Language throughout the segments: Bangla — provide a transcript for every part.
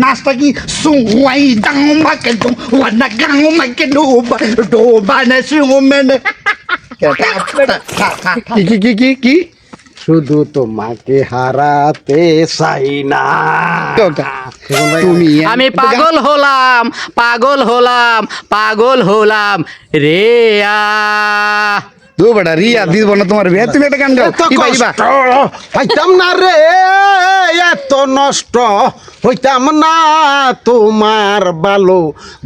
নাচটা কি সুয়াই দাং মাকে দুম ওয়ানা গাং মাকে ডোবা ডোবা না সুমেন কি কি কি কি কি শুধু তোমাকে হারাতে চাই না তুমি আমি পাগল হলাম পাগল হলাম পাগল হলাম রে দু বড়া রিয়া দিব না তোমার বিয়ে। তুমি একটা গান গাও। হইতাম না রে এত নষ্ট। হইতাম না তোমার ভালো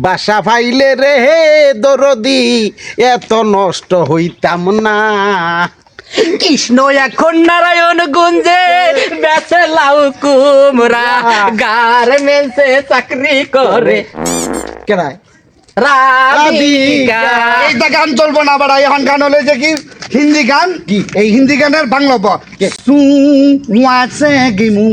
বাসা ফাইলে রে হে দরদি এত নষ্ট হইতাম না। কৃষ্ণ এখন নারায়ণ গুঞ্জে বেসে লাউ কুমরা গার্মেন্টসে চাকরি করে। কেরায় রাধিকা। এইটা গান চলবো না বাড়া এখন গান হলে যে কি? হিন্দি গান? কি? এই হিন্দি গানের বাংলা ব সু ওয়াসে গি মু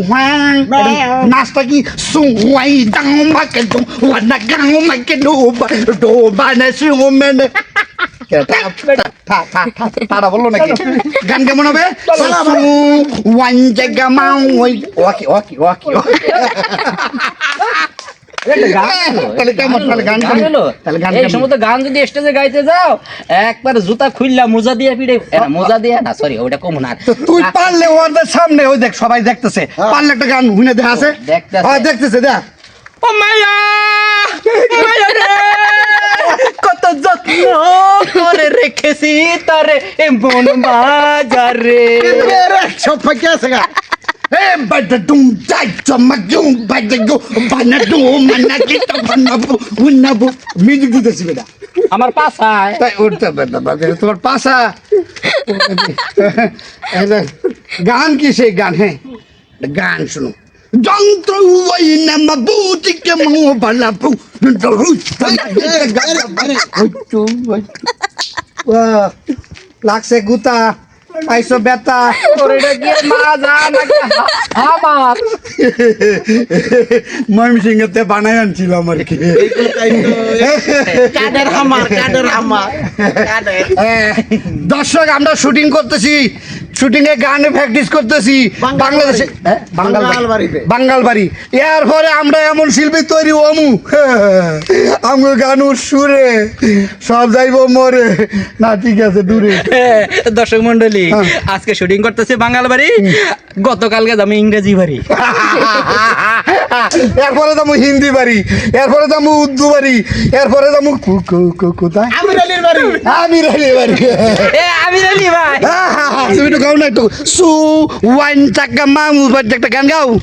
নাচটা কি? সু ওয়াই দাং মাকে দুম ওয়ানা গাং মাকে ডোবা ডোবা না সুমেন তারা বলল নাকি? গান কেমন হবে? ওয়ান জায়গা মাও ওই ওকে ওকে ওকে তাহলে কেমন তাহলে গান গান হলো? তাহলে গান এই কেমন? সমস্ত গান যদি স্টেজে গাইতে যাও একবার জুতা খুললা মোজা দিয়ে পিড়ে মোজা দিয়ে না সরি ওটা কম না। তুই পারলে ওদের সামনে ওই দেখ সবাই দেখতেছে। পারলে একটা গান হুনে দেখা আছে? দেখতেছে। দেখ ও মায়া মায়া রে! কত যত্ন করে রেখেছি তারে মন বাজারে। সব ফাঁকে আছে গা। এ বাদা দুম যাই চমক দুম বাদা গো বানা দুম মানা কি তো বানাবো উনাবো মিউজিক দিতেছি বেটা আমার পাশায় তাই উঠতে বেটা বাবা তোমার পাশা এই দেখ, গান কি সেই গান হ্যাঁ গান শুনো যন্ত্র ওই নামা বুটিকে মো বালা পু লাগছে গুতা পাইছো বেতা তোর এটা কি মাজা নাকি আমার। ময়মনসিংহেতে বানাই আনছিল আমার কি? কাদের আমার কাদের আমার দর্শক আমরা শুটিং করতেছি শুটিং এ গানে প্র্যাকটিস করতেছি বাংলাদেশে বাড়ি। হ্যাঁ, বাঙ্গাল বাঙ্গাল বাড়ি বাড়িতে। বাঙ্গাল বাড়ি এর পরে আমরা এমন শিল্পী তৈরি হমু আমার গানুর সুরে সব যাইব মরে। না ঠিক আছে দূরে। দর্শক মন্ডলী হ্যাঁ। আজকে শুটিং করতেছে বাঙাল বাড়ি গতকালকে আমি ইংরেজি বাড়ি। এরপরে যাব হিন্দি বাড়ি এরপরে যাব উর্দু বাড়ি এরপরে যাব কু- কু- কু- কোথায়? আমির আলীর বাড়ি। আমি রেলি বাড়ি। এ আমি আলী ভাই তুমি তো গাও না একটু। সু ওয়াইন চাকা মামু একটা গান গাও।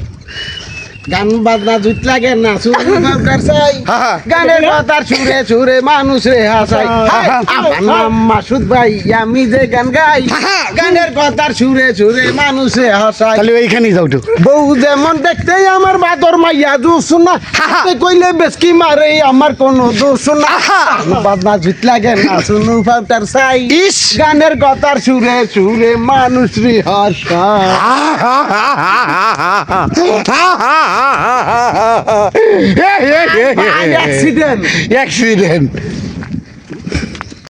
গান বাজনা জুত লাগে না সুর বাজার চাই হা, হা। গানের কথার সুরে সুরে মানুষ রে হাসাই হা, হা। আমার নাম মাসুদ ভাই আমি যে গান গাই হা, হা। গানের কথার সুরে সুরে মানুষ রে হাসাই তাহলে ওইখানেই যাও একটু। বউ যেমন দেখতে আমার বাদর মাইয়া দোষ না হা, হা। কইলে বেশকি মারে আমার কোনো দোষ না। বাজনা জুত লাগে না শুনু ফাউটার চাই ইস। গানের কথার সুরে সুরে মানুষ রে হাসাই অ্যাক্সিডেন্ট অ্যাক্সিডেন্ট অ্যাক্সিডেন্ট